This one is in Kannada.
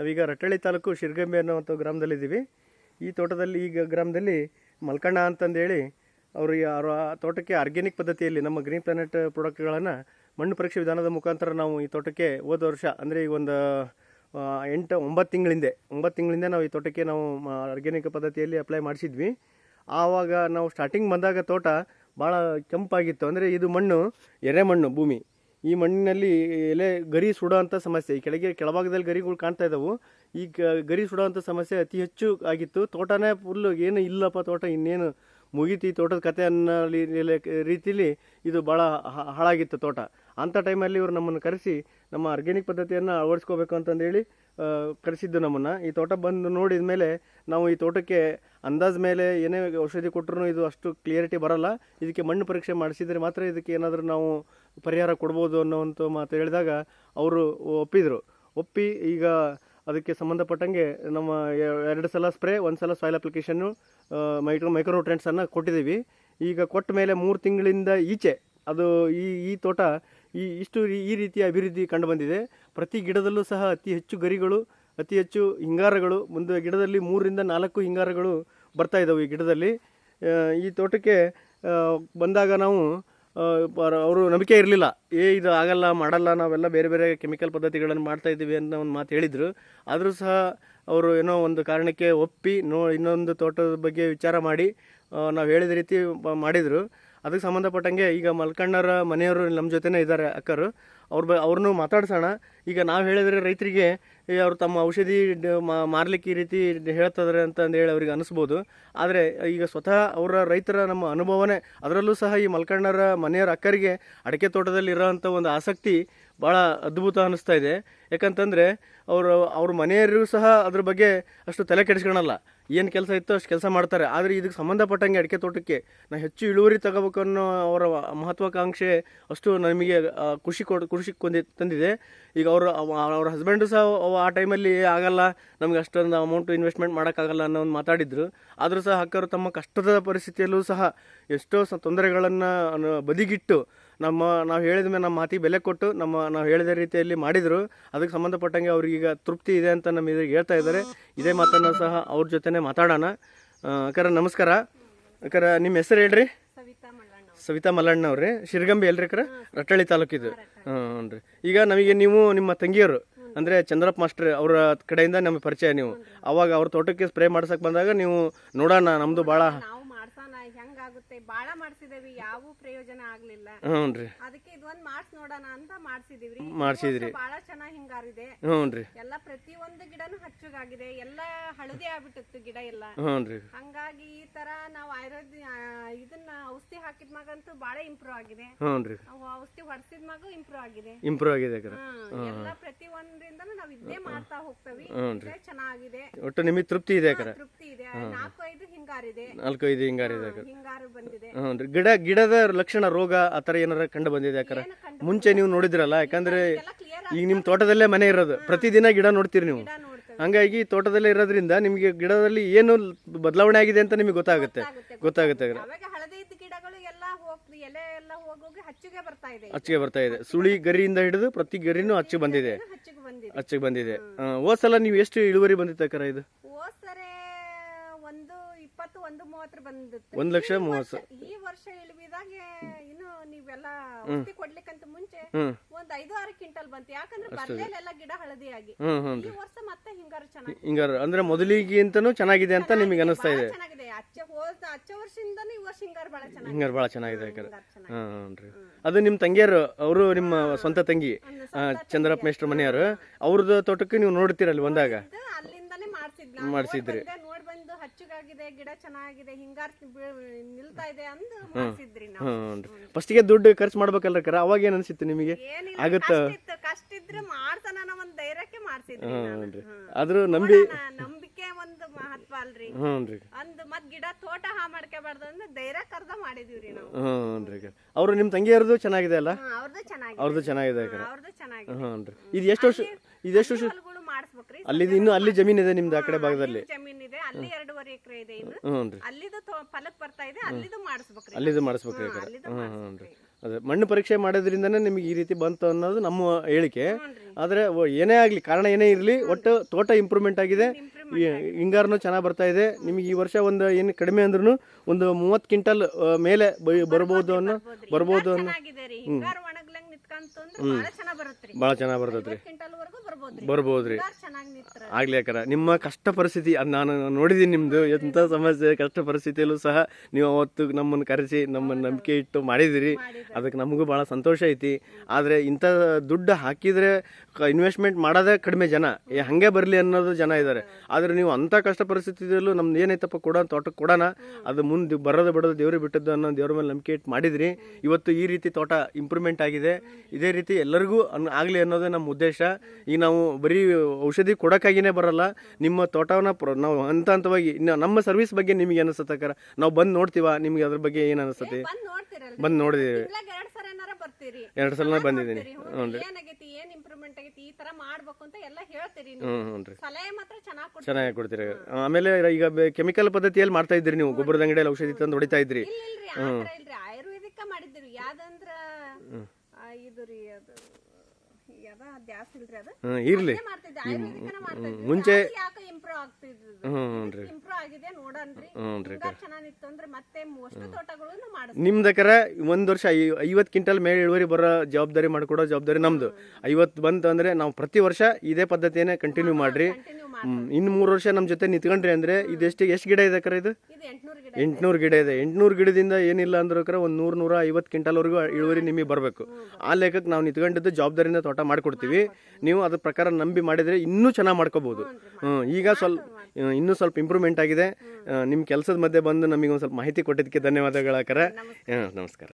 ನಾವೀಗ ರಟ್ಟಳ್ಳಿ ತಾಲೂಕು ಶಿರ್ಗಂಬೆ ಅನ್ನುವಂಥ ಗ್ರಾಮದಲ್ಲಿದ್ದೀವಿ. ಈ ತೋಟದಲ್ಲಿ ಈಗ ಗ್ರಾಮದಲ್ಲಿ ಮಲ್ಕಣ್ಣ ಅಂತಂದೇಳಿ ಅವರು ಅವ್ರ ತೋಟಕ್ಕೆ ಆರ್ಗ್ಯಾನಿಕ್ ಪದ್ಧತಿಯಲ್ಲಿ ನಮ್ಮ ಗ್ರೀನ್ ಪ್ಲಾನೆಟ್ ಪ್ರಾಡಕ್ಟ್ಗಳನ್ನು ಮಣ್ಣು ಪರೀಕ್ಷೆ ವಿಧಾನದ ಮುಖಾಂತರ ನಾವು ಈ ತೋಟಕ್ಕೆ ಹೋದ ವರ್ಷ, ಅಂದರೆ ಈಗ ಒಂದು ಎಂಟು, ಒಂಬತ್ತು ತಿಂಗಳಿಂದೆ, ಒಂಬತ್ತು ತಿಂಗಳಿಂದ ನಾವು ಈ ತೋಟಕ್ಕೆ ನಾವು ಆರ್ಗ್ಯಾನಿಕ್ ಪದ್ಧತಿಯಲ್ಲಿ ಅಪ್ಲೈ ಮಾಡಿಸಿದ್ವಿ. ಆವಾಗ ನಾವು ಸ್ಟಾರ್ಟಿಂಗ್ ಬಂದಾಗ ತೋಟ ಭಾಳ ಕೆಂಪಾಗಿತ್ತು. ಅಂದರೆ ಇದು ಮಣ್ಣು ಎರೆ ಮಣ್ಣು ಭೂಮಿ. ಈ ಮಣ್ಣಿನಲ್ಲಿ ಎಲೆ ಗರಿ ಸುಡೋಂಥ ಸಮಸ್ಯೆ. ಈ ಕೆಳಗೆ, ಕೆಳಭಾಗದಲ್ಲಿ ಗರಿಗಳು ಕಾಣ್ತಾ ಇದ್ದಾವೆ ಈ ಗರಿ ಸುಡೋಂಥ ಸಮಸ್ಯೆ ಅತಿ ಹೆಚ್ಚು ಆಗಿತ್ತು. ತೋಟನೇ ಫುಲ್ಲು ಏನು ಇಲ್ಲಪ್ಪ ತೋಟ, ಇನ್ನೇನು ಮುಗೀತಿ ತೋಟದ ಕತೆ ಅನ್ನೋ ರೀತಿಲಿ ಇದು ಭಾಳ ಹಾಳಾಗಿತ್ತು ತೋಟ. ಅಂಥ ಟೈಮಲ್ಲಿ ಇವರು ನಮ್ಮನ್ನು ಕರೆಸಿ ನಮ್ಮ ಆರ್ಗ್ಯಾನಿಕ್ ಪದ್ಧತಿಯನ್ನು ಅಳವಡಿಸ್ಕೋಬೇಕು ಅಂತಂದೇಳಿ ಕರೆಸಿದ್ದು ನಮ್ಮನ್ನು. ಈ ತೋಟ ಬಂದು ನೋಡಿದ ಮೇಲೆ ನಾವು ಈ ತೋಟಕ್ಕೆ ಅಂದಾಜ್ ಮೇಲೆ ಏನೇ ಔಷಧಿ ಕೊಟ್ಟರು ಇದು ಅಷ್ಟು ಕ್ಲಿಯರಿಟಿ ಬರಲ್ಲ. ಇದಕ್ಕೆ ಮಣ್ಣು ಪರೀಕ್ಷೆ ಮಾಡಿಸಿದರೆ ಮಾತ್ರ ಇದಕ್ಕೆ ಏನಾದರೂ ನಾವು ಪರಿಹಾರ ಕೊಡ್ಬೋದು ಅನ್ನೋವಂಥ ಮಾತು ಹೇಳಿದಾಗ ಅವರು ಒಪ್ಪಿದರು. ಒಪ್ಪಿ ಈಗ ಅದಕ್ಕೆ ಸಂಬಂಧಪಟ್ಟಂಗೆ ನಮ್ಮ ಎರಡು ಸಲ ಸ್ಪ್ರೇ, ಒಂದು ಸಲ ಸಾಯಿಲ್ ಅಪ್ಲಿಕೇಶನ್ನು ಮೈಕ್ರೋ ಮೈಕ್ರೋಟ್ರೆಂಟ್ಸನ್ನು ಕೊಟ್ಟಿದ್ದೀವಿ. ಈಗ ಕೊಟ್ಟ ಮೇಲೆ ಮೂರು ತಿಂಗಳಿಂದ ಈಚೆ ಅದು ಈ ಈ ತೋಟ ಈ ಇಷ್ಟು ಈ- ರೀತಿಯ ಅಭಿವೃದ್ಧಿ ಕಂಡು ಬಂದಿದೆ. ಪ್ರತಿ ಗಿಡದಲ್ಲೂ ಸಹ ಅತಿ ಹೆಚ್ಚು ಗರಿಗಳು, ಅತಿ ಹೆಚ್ಚು ಹಿಂಗಾರಗಳು ಮುಂದೆ ಗಿಡದಲ್ಲಿ ಮೂರರಿಂದ ನಾಲ್ಕು ಹಿಂಗಾರಗಳು ಬರ್ತಾ ಇದ್ದಾವೆ ಈ ಗಿಡದಲ್ಲಿ. ಈ ತೋಟಕ್ಕೆ ಬಂದಾಗ ನಾವು ಅವರು ನಂಬಿಕೆ ಇರಲಿಲ್ಲ. ಏ, ಇದು ಆಗಲ್ಲ, ಮಾಡಲ್ಲ, ನಾವೆಲ್ಲ ಬೇರೆ ಬೇರೆ ಕೆಮಿಕಲ್ ಪದ್ಧತಿಗಳನ್ನು ಮಾಡ್ತಾ ಇದ್ದೀವಿ ಅನ್ನೋ ಒಂದು ಮಾತು ಹೇಳಿದರು. ಆದರೂ ಸಹ ಅವರು ಏನೋ ಒಂದು ಕಾರಣಕ್ಕೆ ಒಪ್ಪಿ, ನೋ, ಇನ್ನೊಂದು ತೋಟದ ಬಗ್ಗೆ ವಿಚಾರ ಮಾಡಿ ನಾವು ಹೇಳಿದ ರೀತಿ ಮಾಡಿದರು. ಅದಕ್ಕೆ ಸಂಬಂಧಪಟ್ಟಂಗೆ ಈಗ ಮಲ್ಕಣ್ಣರ ಮನೆಯವರು ನಮ್ಮ ಜೊತೆನೇ ಇದ್ದಾರೆ ಅಕ್ಕರು. ಅವ್ರ ಬ ಅವ್ರನ್ನೂ ಮಾತಾಡ್ಸೋಣ. ಈಗ ನಾವು ಹೇಳಿದ್ರೆ ರೈತರಿಗೆ ಅವರು ತಮ್ಮ ಔಷಧಿ ಮಾರಲಿಕ್ಕೆ ಈ ರೀತಿ ಹೇಳ್ತಿದಾರೆ ಅಂತ ಹೇಳಿ ಅವ್ರಿಗೆ ಅನಿಸ್ಬೋದು. ಆದರೆ ಈಗ ಸ್ವತಃ ಅವರ ರೈತರ ನಮ್ಮ ಅನುಭವನೇ, ಅದರಲ್ಲೂ ಸಹ ಈ ಮಲ್ಕಣ್ಣರ ಮನೆಯವರ ಅಕ್ಕರಿಗೆ ಅಡಿಕೆ ತೋಟದಲ್ಲಿ ಇರೋವಂಥ ಒಂದು ಆಸಕ್ತಿ ಭಾಳ ಅದ್ಭುತ ಅನ್ನಿಸ್ತಾ ಇದೆ. ಯಾಕಂತಂದರೆ ಅವರು, ಅವ್ರ ಮನೆಯವರು ಸಹ ಅದ್ರ ಬಗ್ಗೆ ಅಷ್ಟು ತಲೆ ಕೆಡಿಸ್ಕೊಳಲ್ಲ. ಏನು ಕೆಲಸ ಇತ್ತು ಅಷ್ಟು ಕೆಲಸ ಮಾಡ್ತಾರೆ. ಆದರೆ ಇದಕ್ಕೆ ಸಂಬಂಧಪಟ್ಟಂಗೆ ಅಡಿಕೆ ತೋಟಕ್ಕೆ ನಾನು ಹೆಚ್ಚು ಇಳುವರಿ ತಗೋಬೇಕು ಅನ್ನೋ ಅವರ ಮಹತ್ವಾಕಾಂಕ್ಷೆ ಅಷ್ಟು ನಮಗೆ ಖುಷಿ ಕೊಡ್ ಖುಷಿ ಕೊಂದಿ ತಂದಿದೆ. ಈಗ ಅವರು ಅವ್ರ ಹಸ್ಬೆಂಡು ಸಹ ಆ ಟೈಮಲ್ಲಿ ಆಗಲ್ಲ, ನಮ್ಗೆ ಅಷ್ಟೊಂದು ಅಮೌಂಟ್ ಇನ್ವೆಸ್ಟ್ಮೆಂಟ್ ಮಾಡೋಕ್ಕಾಗಲ್ಲ ಅನ್ನೋ ಒಂದು ಮಾತಾಡಿದ್ರು. ಆದರೂ ಸಹ ಅಕ್ಕರು ತಮ್ಮ ಕಷ್ಟದ ಪರಿಸ್ಥಿತಿಯಲ್ಲೂ ಸಹ ಎಷ್ಟೋ ಸ ತೊಂದರೆಗಳನ್ನು ಬದಿಗಿಟ್ಟು ನಮ್ಮ, ನಾವು ಹೇಳಿದ ಮೇಲೆ ನಮ್ಮ ಮಾತಿಗೆ ಬೆಲೆ ಕೊಟ್ಟು ನಮ್ಮ, ನಾವು ಹೇಳಿದ ರೀತಿಯಲ್ಲಿ ಮಾಡಿದರು. ಅದಕ್ಕೆ ಸಂಬಂಧಪಟ್ಟಂಗೆ ಅವ್ರಿಗೀಗ ತೃಪ್ತಿ ಇದೆ ಅಂತ ನಮ್ಮ ಇದ್ರಿಗೆ ಹೇಳ್ತಾ ಇದ್ದಾರೆ. ಇದೇ ಮಾತನ್ನು ಸಹ ಅವ್ರ ಜೊತೆನೇ ಮಾತಾಡೋಣ. ಅಕ್ಕರ ನಮಸ್ಕಾರ. ಅಕ್ಕರ, ನಿಮ್ಮ ಹೆಸರು ಹೇಳ್ರಿ? ಸವಿತಾ ಮಲ್ಲಣ್ಣ ಅವ್ರಿ ಶಿರ್ಗಂಬಿ ಎಲ್ರಿ ಕರ? ರಟ್ಟಳ್ಳಿ ತಾಲೂಕಿದು. ಹ್ಞೂ ರೀ. ಈಗ ನಮಗೆ ನೀವು ನಿಮ್ಮ ತಂಗಿಯರು ಅಂದರೆ ಚಂದ್ರಪ್ಪ ಮಾಸ್ಟರ್ ಅವರ ಕಡೆಯಿಂದ ನಮಗೆ ಪರಿಚಯ ನೀವು. ಅವಾಗ ಅವ್ರ ತೋಟಕ್ಕೆ ಸ್ಪ್ರೇ ಮಾಡ್ಸಕ್ ಬಂದಾಗ ನೀವು ನೋಡೋಣ ನಮ್ದು ಭಾಳ ನಾವು ಮಾಡ್ಸೋಣ ಹೆಂಗಾಗುತ್ತೆ? ಬಾಳ ಮಾಡ್ಸಿದೇವಿ ಯಾವ ಪ್ರಯೋಜನ ಆಗ್ಲಿಲ್ಲ. ಹ್ಞೂ ರೀ. ಅದಕ್ಕೆ ಇದೊಂದ್ ಮಾಡ್ಸ್ ನೋಡೋಣ ಅಂತ ಮಾಡ್ಸಿದೀವ್ರಿ. ಮಾಡ್ಸಿದ್ರಿ. ಬಾಳ ಚೆನ್ನಾಗಿ ಹಿಂಗಾರಿದೆ. ಹ್ಞೂ ರೀ. ಎಲ್ಲ ಪ್ರತಿಯೊಂದು ಗಿಡನು ಹಚ್ಚುಗಾಗಿದೆ. ಎಲ್ಲ ಹಳದಿ ಆಗ್ಬಿಟ್ಟಿತ್ತು ಗಿಡ ಎಲ್ಲ. ಹ್ಞೂ ರೀ. ಹಂಗಾಗಿ ಈ ತರ ನಾವು ಆಯುರ್ವೇದ ಇದನ್ನ ಔಷಧಿ ಮಗ ಅಂತೂ ಬಹಳ ಇಂಪ್ರೂವ್ ಆಗಿದೆ. ಹ್ಞೂ ರೀ ಔಷಧಿ ಹೊಡ್ಸಿದ ಮಗು ಇಂಪ್ರೂವ್ ಆಗಿದೆ. ಇಂಪ್ರೂವ್ ಆಗಿದೆ ಅಕ್ಕಾರ ಹ್ಮ್ ಎಲ್ಲ ಪ್ರತಿ ಒಂದ್ರಿಂದ ನಾವ್ ಇದೇ ಮಾಡ್ತಾ ಹೋಗ್ತೇವಿ. ಇದೇ ಚೆನ್ನಾಗಿದೆ. ಒಟ್ಟು ನಿಮಗೆ ತೃಪ್ತಿ ಇದೆ ಅಕ್ಕಾರ ತೃಪ್ತಿ ಇದೆ. ನಾಲ್ಕು ಐದು ಹಿಂಗಾರಿದೆ. ನಾಲ್ಕು ಐದು ಹಿಂಗಾರಿದೆ ಅಕ್ಕಾರ ಹಿಂಗಾರು ಬಂದಿದೆ. ಹ್ಞೂ ರೀ ಗಿಡ ಗಿಡದ ಲಕ್ಷಣ ರೋಗ ಆ ಥರ ಏನಾರ ಕಂಡು ಬಂದಿದೆ ಯಾಕಂದ್ರೆ ಮುಂಚೆ ನೀವು ನೋಡಿದ್ರಲ್ಲ ಯಾಕಂದ್ರೆ ಈಗ ನಿಮ್ಮ ತೋಟದಲ್ಲೇ ಮನೆ ಇರೋದು. ಪ್ರತಿದಿನ ಗಿಡ ನೋಡ್ತೀರಿ ನೀವು. ಹಂಗಾಗಿ ತೋಟದಲ್ಲೇ ಇರೋದ್ರಿಂದ ನಿಮಗೆ ಗಿಡದಲ್ಲಿ ಏನು ಬದಲಾವಣೆ ಆಗಿದೆ ಅಂತ ನಿಮಗೆ ಗೊತ್ತಾಗುತ್ತೆ. ಗೊತ್ತಾಗುತ್ತೆ, ಗೊತ್ತಾಗುತ್ತೆ. ಅಕ್ಕಾರ ಅವಾಗ ಹಳದಿ ಇದ್ದ ಗಿಡಗಳು ಎಲ್ಲ ಹೋಗ್ತದೆ ಎಲೆ ಎಲ್ಲ ಹೋಗೋಗಿ ಹಚ್ಚಿಗೆ ಬರ್ತಾ ಇದೆ ಅಚ್ಚಿಗೆ ಬರ್ತಾ ಇದೆ. ಸುಳಿ ಗರಿಯಿಂದ ಹಿಡಿದು ಪ್ರತಿ ಗರಿನೂ ಅಚ್ಚು ಬಂದಿದೆ. ಹಚ್ಚಿಗೆ ಬಂದಿದೆ. ಅಚ್ಚಿಗೆ ಬಂದಿದೆ. ಹೋದ ಸಲ ನೀವು ಎಷ್ಟು ಇಳುವರಿ ಬಂದಿತ್ತು ಅಕ್ಕಾರ ಇದು? ಹೋದ್ಸರೆ ಇಪ್ಪತ್ತು ಒಂದು ಮೂವತ್ತರ ಬಂದಿತ್ತು. ಒಂದು ಲಕ್ಷ ಮೂವತ್ತು ವರ್ಷ- ಈ ವರ್ಷ ಇಳಿವಿದಾಗ ಇನ್ನು ನೀವೆಲ್ಲ ಔಷಧಿ ಕೊಡ್ಲಿಕ್ಕಂತ ಮುಂಚೆ ಹ್ಮ್. ಒಂದ್ ಐದು ಆರು ಕ್ವಿಂಟಲ್ ಬಂತು. ಯಾಕಂದ್ರೆ ಬರ್ಲೇಲೆಲ್ಲ ಗಿಡ ಹಳದಿಯಾಗಿ. ಆಗಿ ಹ್ಞೂ ಈ ವರ್ಷ ಮತ್ತೆ ಹಿಂಗಾರು ಚೆನ್ನಾಗಿ. ಹಿಂಗಾರು. ಅಂದ್ರೆ ಮೊದಲಿಗಿಂತನೂ ಚೆನ್ನಾಗಿದೆ ಅಂತ ನಿಮಗೆ ಅನಿಸ್ತಾ ಇದೆ. ಚೆನ್ನಾಗಿದೆ. ಅಚ್ಚ ಹೋದ ಅಚ್ಚ ವರ್ಷದಿಂದನೂ ಈ ವರ್ಷ ಹಿಂಗಾರು ಬಹಳ ಚೆನ್ನಾಗಿ ಹಿಂಗಾರು ಭಾಳ ಚೆನ್ನಾಗಿದೆ ಅಕ್ಕಾರ ಹಿಂಗಾರು ಚೆನ್ನಾಗಿ ಹಾಂ ರೀ ಅದು ನಿಮ್ಮ ತಂಗಿಯರು ಅವರು ನಿಮ್ಮ ಸ್ವಂತ ತಂಗಿ ಆ, ಚಂದ್ರಪ್ಪ ಮೇಷ್ಟ್ರ ಮನೆಯವರು ಅವ್ರದ್ದು ತೋಟಕ್ಕೆ ನೀವು ನೋಡ್ತೀರಲ್ಲಿ ಬಂದಾಗ ಇದು ಅಲ್ಲಿಂದಾನೇ ಮಾಡ್ಸಿದ್. ಮಾಡ್ಸಿದ್ರಿ. ನೋಡ್ ಬಂದು ಹಚ್ಚಗಾಗಿದೆ ಗಿಡ ಚೆನ್ನಾಗಿದೆ ಹಿಂಗಾರ್ ನಿಲ್ತಾ ಇದೆ ಅಂದು ಮಾಡ್ಸಿದ್ರಿ ನಾವು. ಹ್ಞೂ ಫಸ್ಟಿಗೆ ದುಡ್ಡು ಖರ್ಚು ಮಾಡ್ಬೇಕಲ್ರಿ ಕರ ಅವಾಗ ಏನ್ ಅನ್ಸಿತ್ತು ನಿಮಗೆ? ಏನಿಲ್ಲ ಆಗುತ್ತಾ? ಕಷ್ಟ ಇತ್ತು ಕಷ್ಟ ಇದ್ರೆ ಅನ್ನೋ ಒಂದ್ ಧೈರ್ಯಕ್ಕೆ ಮಾಡ್ಸಿದ್ರಿ. ಹ್ಞೂ ರೀ. ಆದ್ರೂ ನಂಬಿ ನಂಬಿಕೆ ಒಂದು ಮಹತ್ವ ಅಲ್ರಿ. ಹ್ಞೂ ರೀ ಅಂದ್ ಮತ್ ಗಿಡ ತೋಟ ಹಾ ಮಾಡ್ಕೋಬಾರ್ದು ಅಂದ್ರೆ ಧೈರ್ಯ ಕರ್ದ ಮಾಡಿದೀವ್ರಿ ನಾವು. ಹ್ಞೂ ರೀ ಅವರು ನಿಮ್ಮ ತಂಗಿಯರದು ಚೆನ್ನಾಗಿದೆ ಅಲ್ಲ? ಹ್ಮ್, ಅವ್ರದ್ದು ಚೆನ್ನಾಗಿದೆ. ಅವ್ರದ್ದು ಚೆನ್ನಾಗಿದೆ ಅವ್ರದ್ದು ಚೆನ್ನಾಗಿದೆ. ಹ್ಞೂ ರೀ ಇದು ಎಷ್ಟು ವರ್ಷ ಇದು ಎಷ್ಟು ವರ್ಷ ಹೊಲಗಳು ಮಾಡಿಸ್ಬೇಕ್ರಿ. ಅಲ್ಲಿ ಇನ್ನೂ ಅಲ್ಲಿ ಜಮೀನ್ ಇದೆ ನಿಮ್ದು ಆ ಕಡೆ ಭಾಗದಲ್ಲಿ? ಜಮೀನ್ ಇದೆ ಅಲ್ಲಿ ಎಕರೆ ಇದೆ ಇನ್ನು. ರೀ. ಅಲ್ಲಿದು ತೊ- ಫಲಕ್ ಬರ್ತಾ ಇದೆ ಅಲ್ಲಿದು ಮಾಡಿಸ್ಬೇಕ್ರಿ ಅಲ್ಲಿದು ಮಾಡಿಸ್ಬೇಕ್ರಿ ಹಾ, ಅಕ್ಕ ಹ್ಞೂ ಹ್ಞೂ ರೀ. ಅದೇ ಮಣ್ಣು ಪರೀಕ್ಷೆ ಮಾಡೋದ್ರಿಂದನೇ ನಿಮಗೆ ಈ ರೀತಿ ಬಂತು ಅನ್ನೋದು ನಮ್ಮ ಹೇಳಿಕೆ. ಆದ್ರೆ ಏನೇ ಆಗಲಿ ಕಾರಣ ಏನೇ ಇರಲಿ ಒಟ್ಟು ತೋಟ ಇಂಪ್ರೂವ್ಮೆಂಟ್ ಆಗಿದೆ. ಈ ಹಿಂಗಾರನು ಚೆನ್ನಾಗಿ ಬರ್ತಾ ಇದೆ. ನಿಮಗೆ ಈ ವರ್ಷ ಒಂದು ಏನು ಕಡಿಮೆ ಅಂದ್ರೂ ಒಂದು ಮೂವತ್ತು ಕ್ವಿಂಟಲ್ ಆ, ಮೇಲೆ ಬರಬಹುದು ಬರ್ಬೋದು ಅನ್ನೋ. ಬರ್ಬೋದು ಅನ್ನೋ ಚೆನ್ನಾಗಿದೆ ರೀ. ಹಿಂಗಾರ ಒಣಗ್ಲಂಗ್ ನಿತ್ಕಂತಂದ್ರ ಭಾಳ ಚೆನ್ನಾಗ್ ಬರುತ್ತ್ರಿ ಭಾಳ ಚೆನ್ನಾಗಿ ಬರ್ತದ್ರಿ ಕ್ವಿಂಟಲ್ ವರ್ಗೂ ಬರ್ಬೋದ್ರಿ. ನಿತ್ರ ಆಗ್ಲಿ ಯಾಕರ ನಿಮ್ಮ ಕಷ್ಟ ಪರಿಸ್ಥಿತಿ ಅದ್ ನಾನು ನೋಡಿದ್ದೀನಿ ನಿಮ್ದು ಎಂಥ ಸಮಸ್ಯೆ ಕಷ್ಟ ಪರಿಸ್ಥಿತಿಯಲ್ಲೂ ಸಹ ನೀವು ಅವತ್ತು ನಮ್ಮನ್ನು ಕರೆಸಿ ನಮ್ಮನ್ನು ನಂಬಿಕೆ ಇಟ್ಟು ಮಾಡಿದಿರಿ. ಅದಕ್ಕೆ ನಮಗೂ ಭಾಳ ಸಂತೋಷ ಐತಿ. ಆದರೆ ಇಂಥ ದುಡ್ಡು ಹಾಕಿದ್ರೆ ಇನ್ವೆಸ್ಟ್ಮೆಂಟ್ ಮಾಡೋದೇ ಕಡಿಮೆ ಜನ. ಏ ಹಂಗೆ ಬರಲಿ ಅನ್ನೋದು ಜನ ಇದ್ದಾರೆ ಆದರೆ ನೀವು ಅಂಥ ಕಷ್ಟ ಪರಿಸ್ಥಿತಿಯಲ್ಲೂ ನಮ್ದು ಏನೈತಪ್ಪ ಕೊಡ ತೋಟಕ್ಕೆ ಕೊಡೋಣ. ಅದು ಮುಂದೆ ಬರೋದು ಬಿಡೋದು ದೇವ್ರಿಗೆ ಬಿಟ್ಟದ್ದು ಅನ್ನೋ ದೇವ್ರ ಮೇಲೆ ನಂಬಿಕೆ ಇಟ್ಟು ಮಾಡಿದ್ರಿ. ಇವತ್ತು ಈ ರೀತಿ ತೋಟ ಇಂಪ್ರೂವ್ಮೆಂಟ್ ಆಗಿದೆ. ಇದೇ ರೀತಿ ಎಲ್ಲರಿಗೂ ಅನ್ ಆಗಲಿ ಅನ್ನೋದೇ ನಮ್ಮ ಉದ್ದೇಶ. ಈಗ ನಾವು ಬರೀ ಔಷಧಿ ಕೊಡೋಕ್ಕಾಗಿನೇ ಬರಲ್ಲ. ನಿಮ್ಮ ತೋಟವನ್ನ ಪ್ರ ನಾವು ಹಂತ ಹಂತವಾಗಿ ಇನ್ನು ನಮ್ಮ ಸರ್ವಿಸ್ ಬಗ್ಗೆ ನಿಮಗೆ ಅನಿಸ್ತಕ್ಕ ನಾವು ಬಂದು ನೋಡ್ತೀವ? ನಿಮ್ಗೆ ಅದ್ರ ಬಗ್ಗೆ ಏನು ಅನಿಸ್ತತಿ? ಬಂದ್ ಏನಾರ ಬರ್ತೀರಿ. ಎರಡು ಸಲ ಬಂದಿದ್ದೀನಿ. ಹ್ಞೂ ಹ್ಞೂ, ಏನಾಗೈತಿ ಏನ್ ಇಂಪ್ರೂವ್ಮೆಂಟ್ ಆಗೈತಿ ಈ ತರ ಮಾಡ್ಬೇಕು ಅಂತ ಎಲ್ಲ ಹೇಳ್ತೀರಿ ನೀವು. ಹ್ಞೂ ಹ್ಞೂ ರೀ ಸಲಹೆ ಮಾತ್ರ ಚೆನ್ನಾಗ್ ಕೊಡ್ತೀರಿ. ಚೆನ್ನಾಗಿ ಕೊಡ್ತೀರಿ. ಆಮೇಲೆ ಈಗ ಕೆಮಿಕಲ್ ಪದ್ಧತಿಯಲ್ಲಿ ಮಾಡ್ತಾ ಇದ್ರಿ ನೀವು. ಗೊಬ್ಬರದ ಅಂಗಡಿಯಲ್ಲಿ ಔಷಧಿ ತಂದು ಹೊಡಿತಾ ಇದ್ರಿ ಇಲ್ಲ ಇಲ್ರಿ ಆ ಥರ ಇಲ್ರಿ. ಆಯುರ್ವೇದಿಕ ಮಾಡಿದ್ರಿ ಯಾವ್ದಂದ್ರ ಆ, ಇದು ರೀ ಅದು ಹ್ಞೂ ಇರ್ಲಿ. ಮುಂಚೆ- ಹ್ಞೂ ರೀ. ಹ್ಞೂ ರೀ ನಿಮ್ದಕ್ಕರ ಒಂದು ವರ್ಷ ಐವತ್ತು ಕ್ವಿಂಟಲ್ ಮೇಲೆ ಇಳುವರಿ ಬರೋ ಜವಾಬ್ದಾರಿ ಮಾಡ್ಕೊಡೋ ಜವಾಬ್ದಾರಿ ನಮ್ದು. ಐವತ್ತು ಬಂತು ಅಂದ್ರೆ ನಾವು ಪ್ರತಿ ವರ್ಷ ಇದೇ ಪದ್ಧತಿಯನ್ನೇ ಕಂಟಿನ್ಯೂ ಮಾಡ್ರಿ. ಇನ್ನು ಮೂರು ವರ್ಷ ನಮ್ಮ ಜೊತೆ ನಿತ್ಕೊಂಡ್ರಿ ಅಂದ್ರೆ ಇದೆಷ್ಟು ಎಷ್ಟು ಗಿಡ ಇದೆ ಕರ ಇದು? ಇದು ಎಂಟ್ನೂರು ಗಿಡ ಇದೆ. ಎಂಟ್ನೂರು ಗಿಡದಿಂದ ಏನಿಲ್ಲ ಅಂದ್ರೆ ಕರೆ ಒಂದು ನೂರು ನೂರ ಐವತ್ತು ಕ್ವಿಂಟಲ್ವರೆಗೂ ಇಳುವರಿ ನಿಮಗೆ ಬರಬೇಕು. ಆ ಲೆಕ್ಕಕ್ಕೆ ನಾವು ನಿತ್ಕೊಂಡಿದ್ದು ಜವಾಬ್ದಾರಿಯಿಂದ ತೋಟ ಮಾಡಿಕೊಡ್ತೀವಿ. ನೀವು ಅದ್ರ ಪ್ರಕಾರ ನಂಬಿ ಮಾಡಿದರೆ ಇನ್ನೂ ಚೆನ್ನಾಗಿ ಮಾಡ್ಕೋಬೋದು. ಹ್ಞೂ ಈಗ ಸ್ವಲ್ಪ ಇನ್ನೂ ಸ್ವಲ್ಪ ಇಂಪ್ರೂವ್ಮೆಂಟ್ ಆಗಿದೆ. ನಿಮ್ಮ ಕೆಲಸದ ಮಧ್ಯೆ ಬಂದು ನಮಗೆ ಒಂದು ಸ್ವಲ್ಪ ಮಾಹಿತಿ ಕೊಟ್ಟಿದ್ದಕ್ಕೆ ಧನ್ಯವಾದಗಳಾಕರ ಹಾಂ ನಮಸ್ಕಾರ.